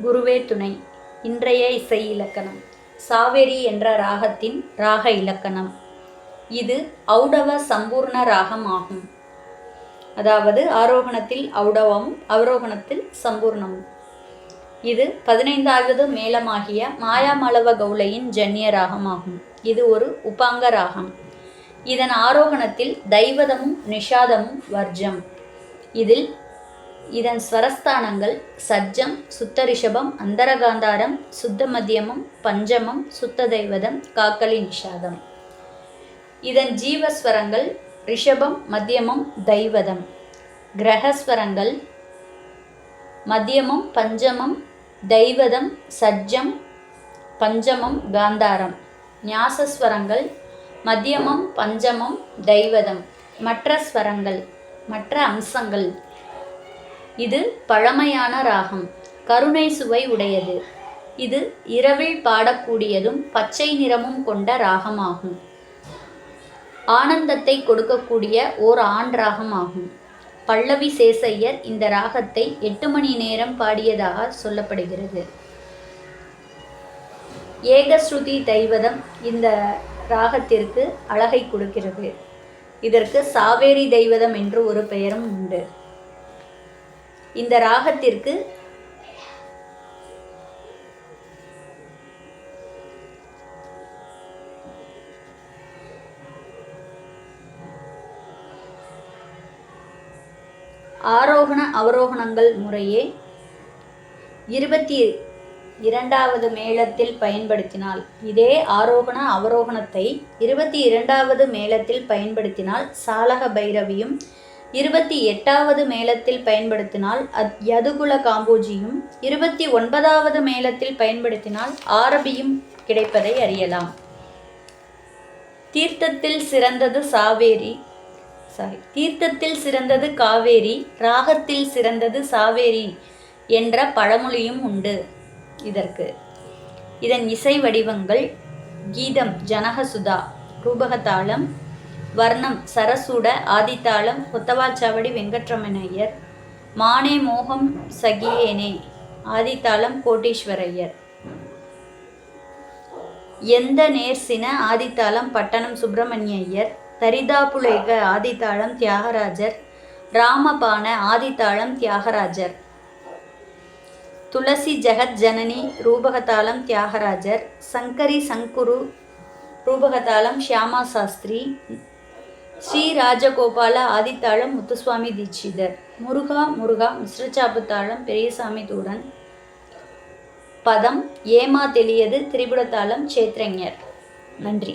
குருவே துணை இன்றைய இசை இலக்கணம். சாவேரி என்ற ராகத்தின் ராக இலக்கணம். இது ஔடவ சம்பூர்ண ராகம் ஆகும் அதாவது ஆரோகணத்தில் ஔடவமும் அவரோகணத்தில் சம்பூர்ணமும் இது பதினைந்தாவது மேளமாகிய மாயாமளவ கௌளையின் ஜன்னிய ராகமாகும். இது ஒரு உபாங்க ராகம். இதன் ஆரோகணத்தில் தைவதமும் நிஷாதமும் வர்ஜம். இதில் இதன் ஸ்வரஸ்தானங்கள் சஜ்ஜம் சுத்த ரிஷபம் அந்தரகாந்தாரம் சுத்த மத்தியமம் பஞ்சமம் சுத்த தெய்வதம் காக்கலி நிஷாதம். இதன் ஜீவஸ்வரங்கள் ரிஷபம் மத்தியமம் தைவதம் கிரகஸ்வரங்கள் மத்தியமம் பஞ்சமம் தைவதம் சஜ்ஜம் பஞ்சமம் காந்தாரம். ஞாசஸ்வரங்கள் மத்தியமம் பஞ்சமம் தைவதம் மற்ற ஸ்வரங்கள் மற்ற அம்சங்கள். இது பழமையான ராகம். கருணை சுவை உடையது. இது இரவில் பாடக்கூடியதும் பச்சை நிறமும் கொண்ட ராகமாகும். ஆனந்தத்தை கொடுக்கக்கூடிய ஓர் ஆண் ராகமாகும். பல்லவி சேசையர் இந்த ராகத்தை எட்டு மணி நேரம் பாடியதாக சொல்லப்படுகிறது. ஏகஸ்ருதி தெய்வதம் இந்த ராகத்திற்கு அழகை கொடுக்கிறது. இதற்கு சாவேரி தெய்வதம் என்று ஒரு பெயரும் உண்டு. இந்த ராகத்திற்கு ஆரோகண அவரோகணங்கள் முறையே இருபத்தி இரண்டாவது மேளத்தில் பயன்படுத்தினால் இதே ஆரோகண அவரோகணத்தை இருபத்தி இரண்டாவது மேளத்தில் பயன்படுத்தினால் சாலக பைரவியும் இருபத்தி எட்டாவது மேளத்தில் பயன்படுத்தினால் அத் யதுகுல காம்போஜியும் இருபத்தி ஒன்பதாவது மேளத்தில் பயன்படுத்தினால் ஆரபியும் கிடைப்பதை அறியலாம். தீர்த்தத்தில் சிறந்தது சாவேரி சாரி தீர்த்தத்தில் சிறந்தது காவேரி ராகத்தில் சிறந்தது சாவேரி என்ற பழமொழியும் உண்டு இதற்கு. இதன் இசை வடிவங்கள் கீதம் ஜனகசுதா ரூபகதாளம் வர்ணம் சரசூட ஆதித்தாளம் கொத்தவாச்சாவடி வெங்கட்ரமணையர் மானே மோகம் சகியேனே ஆதித்தாளம் கோட்டீஸ்வரையர். எந்த நேர்சின ஆதித்தாளம் பட்டணம் சுப்பிரமணியர் தரிதாபுலேக ஆதித்தாளம் தியாகராஜர் ராமபான ஆதித்தாளம் தியாகராஜர். துளசி ஜெகத் ஜனனி ரூபகதாளம் தியாகராஜர் சங்கரி சங்குரு ரூபகதாளம் ஷியாமா சாஸ்திரி ஸ்ரீ ராஜகோபால ஆதித்தாளம் முத்துசுவாமி தீட்சிதர். முருகா முருகா மிஸ்ரச்சாப்புத்தாளம் பெரியசாமி தூடன். பதம் ஏமா தெளியது திரிபுடத்தாளம் சேத்ரஞர் நன்றி.